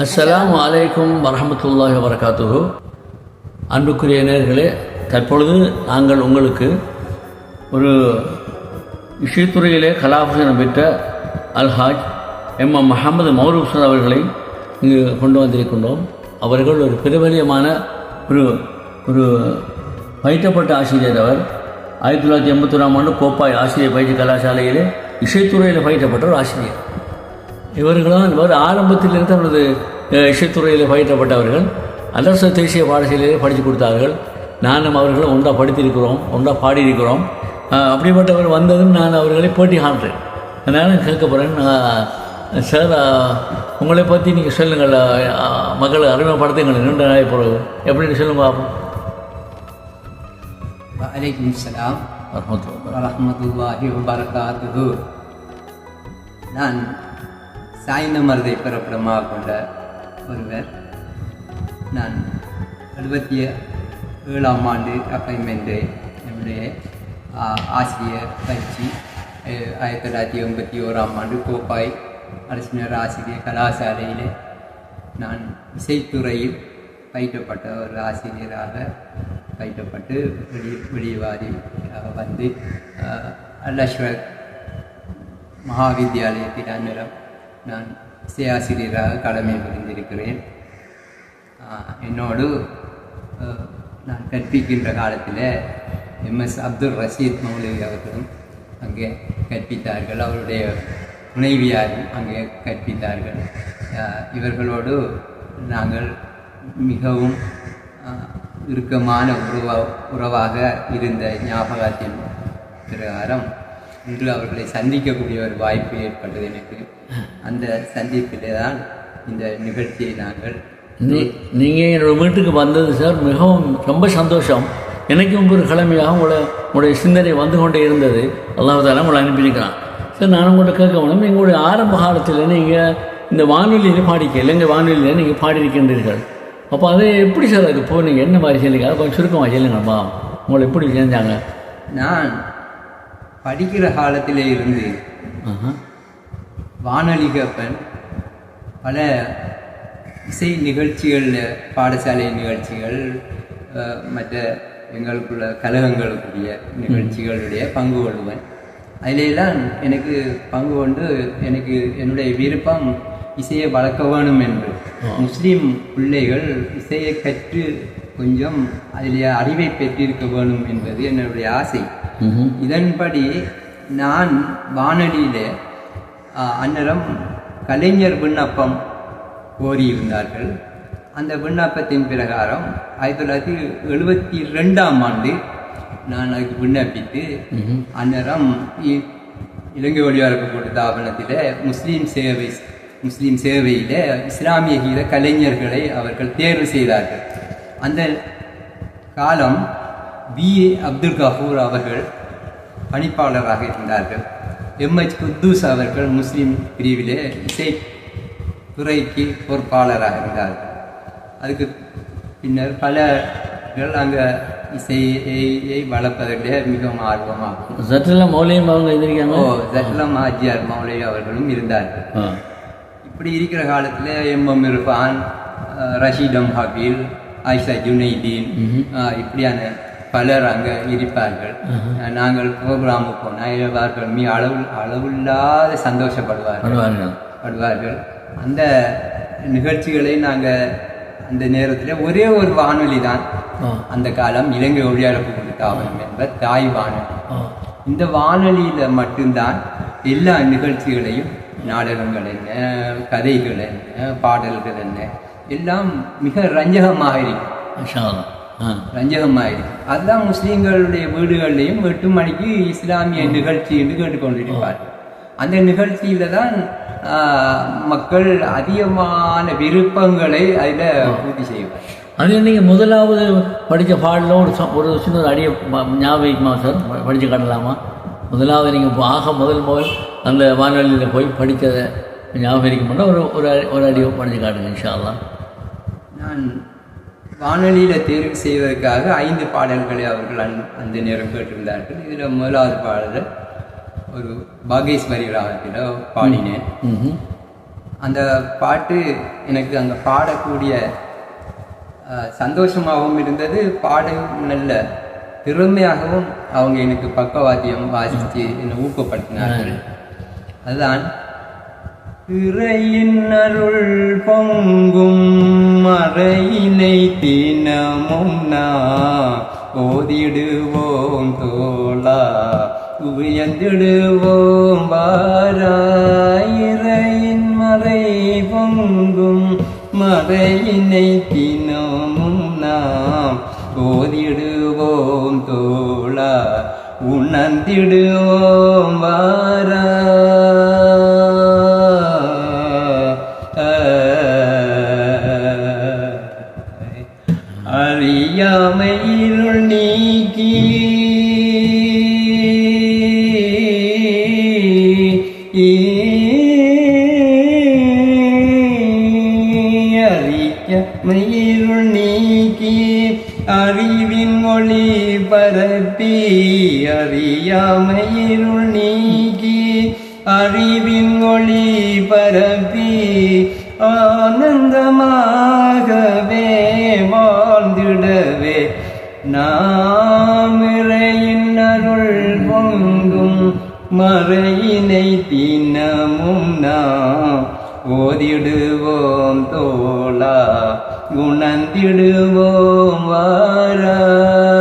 அஸ்லாம் வலைக்கும் வரஹமத்துல்லாஹி வரகாத்துகு அன்புக்குரிய நேர்களே தற்பொழுது நாங்கள் உங்களுக்கு ஒரு இசைத்துறையிலே கலாபூஷணம் பெற்ற அல்ஹாஜ் எம் எம் முகமது மௌரூசன் அவர்களை இங்கு கொண்டு வந்திருக்கின்றோம். அவர்கள் ஒரு பிரபலியமான ஒரு ஒரு பயிற்றப்பட்ட ஆசிரியர் அவர். ஆயிரத்தி தொள்ளாயிரத்தி எண்பத்தி ஒன்றாம் ஆண்டு கோப்பாய் ஆசிரியர் பயிற்சி கலாசாலையிலே இசைத்துறையில் பயிற்றப்பட்ட ஒரு ஆசிரியர். இவர்களும் இவர் ஆரம்பத்திலிருந்து அவரது இசைத்துறையில் பயிற்றப்பட்டவர்கள் அரசு தேசிய பாடசாலையிலே படித்து கொடுத்தார்கள். நானும் அவர்களும் ஒன்றா படித்திருக்கிறோம் ஒன்றா பாடியிருக்கிறோம். அப்படிப்பட்டவர் வந்ததும் நான் அவர்களை போட்டி காண்றேன். அதனால் கேட்க போகிறேன் சார் உங்களை பற்றி நீங்கள் சொல்லுங்கள். மக்களை அறிமுகப்படுத்துங்கள் நீண்ட நாளை பிறகு எப்படின்னு சொல்லுங்க பார்ப்போம் வலைக்கும் சலாம். வரமத்துல்லாஹி. வரஹ்மத்துல்லாஹி வபரகாத்துஹு. நான் சாய்ந்த மருதை பிறப்பிடமாக கொண்ட ஒருவர். நான் எழுபத்தி ஏழாம் ஆண்டு அப்பாயின்மெண்ட்டு என்னுடைய ஆசிரியர் பயிற்சி ஆயிரத்தி தொள்ளாயிரத்தி எண்பத்தி ஓராம் ஆண்டு கோப்பாய் அரசினர் ஆசிரியர் கலாசாலையில் நான் இசைத்துறையில் பயிற்றப்பட்ட ஒரு ஆசிரியராக பயிற்றப்பட்டு வெளி வெளிவாரி வந்து அஹ், அல்லஸ்வர் மகாவித்யாலயத்தில் அந்நிலம் நான் இசையாசிரியராக கடமை புரிந்திருக்கிறேன். என்னோடு நான் கற்பிக்கின்ற காலத்தில் எம்எஸ் அப்துல் ரஷீத் மௌலவி அவர்களும் அங்கே கற்பித்தார்கள். அவருடைய துணைவியாரும் அங்கே கற்பித்தார்கள். இவர்களோடு நாங்கள் மிகவும் இறுக்கமான உறவ உறவாக இருந்த ஞாபகத்தின் பிரகாரம் இன்று அவர்களை சந்திக்கக்கூடிய ஒரு வாய்ப்பு ஏற்பட்டது எனக்கு. அந்த சந்திப்பிலே தான் இந்த நிகழ்ச்சியை நாங்கள் நீங்கள் என்னோட வீட்டுக்கு வந்தது சார் மிகவும் ரொம்ப சந்தோஷம். எனக்கும் ஒரு கிழமையாக உங்களை உங்களுடைய சிந்தனை வந்து கொண்டே இருந்தது. அல்லாஹால உங்களை அனுப்பியிருக்கிறான். சார் நான் உங்கள்கிட்ட கேட்க வேணும். எங்களுடைய ஆரம்ப காலத்தில் நீங்கள் இந்த வானொலியில் பாடிக்க இலங்கை வானொலியில் நீங்கள் பாடியிருக்கின்றீர்கள். அப்போ அதை எப்படி சார் அது போனீங்க? என்ன மாதிரி செய்யுங்க அதை கொஞ்சம் சுருக்கமாக சொல்லுங்கப்பா உங்களை எப்படி செஞ்சாங்க? நான் படிக்கிற காலத்திலே இருந்து ஆஹா. வானொலி கேப்பன் பல இசை நிகழ்ச்சிகளில் பாடசாலை நிகழ்ச்சிகள் மற்ற எங்களுக்குள்ள கலகங்களுக்குரிய நிகழ்ச்சிகளுடைய பங்கு கொள்ளுவேன் அதிலெல்லாம் எனக்கு பங்கு கொண்டு எனக்கு என்னுடைய விருப்பம் இசையை வளர்க்க வேணும் என்று முஸ்லீம் பிள்ளைகள் இசையை கற்று கொஞ்சம் அதிலே அறிவை பெற்றிருக்க வேணும் என்பது என்னுடைய ஆசை. இதன்படி நான் வானொலியிலே அந்நேரம் கலைஞர் விண்ணப்பம் கோரியிருந்தார்கள். அந்த விண்ணப்பத்தின் பிரகாரம் ஆயிரத்தி தொள்ளாயிரத்தி எழுபத்தி ரெண்டாம் ஆண்டு நான் அதுக்கு விண்ணப்பித்து அந்நேரம் இ- இலங்கை ஒளிபரப்பு கொடுத்த ஆவணத்தில் முஸ்லீம் சேவை முஸ்லீம் சேவையில் இஸ்லாமிய கீத கலைஞர்களை அவர்கள் தேர்வு செய்தார்கள். அந்த காலம் பி ஏ. அப்துல் கஃபூர் அவர்கள் பணிப்பாளராக இருந்தார்கள். எம்எச் குத்தூஸ் அவர்கள் முஸ்லீம் பிரிவிலே இசை துறைக்கு பொறுப்பாளராக இருந்தார்கள். அதுக்கு பின்னர் பலர்கள் அங்கே இசையை வளர்ப்பதிலே மிகவும் ஆர்வமாகும். சற்றெல்லாம் மௌலியம் அவங்க எதிர்க்காங்க ஓ ஜட்லம் ஆஜியார் மௌலவி அவர்களும் இருந்தார்கள். இப்படி இருக்கிற காலத்தில் எம்எம் இர்ஃபான் அஹ், ரஷீடம் ஹபீல் ஆயிஷா ஜுனைதீன் இப்படியான பலர் அங்கே இருப்பார்கள். நாங்கள் ப்ரோக்ராமுக்கு போனால் இவர்கள் மீ அளவு அளவில்லாத சந்தோஷப்படுவார்கள். படுவார்கள். அந்த நிகழ்ச்சிகளை நாங்கள் அந்த நேரத்தில் ஒரே ஒரு வானொலி தான். அந்த காலம் இலங்கை ஒளிபரப்பு கொடுத்தாவணும் என்ப தாய் வானொலி. இந்த வானொலியில் மட்டும்தான் எல்லா நிகழ்ச்சிகளையும் நாடகங்கள் என்ன கதைகள் என்ன பாடல்கள் என்ன எல்லாம் மிக ரஞ்சகமாக இருக்கும். ரஞ்சகமாக இருக்கும் அதுதான் முஸ்லீம்களுடைய வீடுகள்லையும் எட்டு மணிக்கு இஸ்லாமிய நிகழ்ச்சி என்று கேட்டுக்கொண்டிருப்பார்கள். அந்த நிகழ்ச்சியில தான் மக்கள் அதிகமான விருப்பங்களை அதில் பூர்த்தி செய்வார் அது நீங்கள் முதலாவது படித்த பாடல ஒரு ஒரு சின்ன ஒரு அடியை ம- ஞாபகிக்குமா சார்? ப- படிச்சு காட்டலாமா? முதலாவது நீங்கள் ஆக முதல் முதல் அந்த வானொலியில் போய் படித்ததை ஞாபகம் இருக்கும்போது ஒரு ஒரு அடி- ஒரு அடியை படிச்சு காட்டுங்க இன்ஷா அல்லாஹ் நான் வானொலியில் தேர்வு செய்வதற்காக ஐந்து பாடல்களை அவர்கள் அந் அந்த நேரம் கேட்டிருந்தார்கள். இதில் முதலாவது பாடல் ஒரு பாகேஸ்வரி ராகத்தில் பாடினேன். அந்த பாட்டு எனக்கு அங்கே பாடக்கூடிய சந்தோஷமாகவும் இருந்தது பாட நல்ல திறமையாகவும் அவங்க எனக்கு பக்கவாத்தியம் வாசித்து என்னை ஊக்கப்படுத்தினார்கள். அதுதான் இறையின் அருள் பொங்கும் மறையினை தினமும் நான் ஓதிடுவோம் தோளா உயர்ந்திடுவோம் வாராயிரையின் மறை பொங்கும் மறையினை தினமும் நாம் ஓதிடுவோம் தோளா உணர்ந்திடுவோம் வாரா. நீக்கி அறியாமையில் நீக்கி அறிவின் மொழி பரப்பி அறியாமையில் நீக்கி அறிவின் மொழி பரப்பி ஆனந்தமாகவே வாழ்ந்திடவே நாம் மறையினை தினமும் நாம் ஓதிடுவோம் தோளா குணந்திடுவோம் வாரா.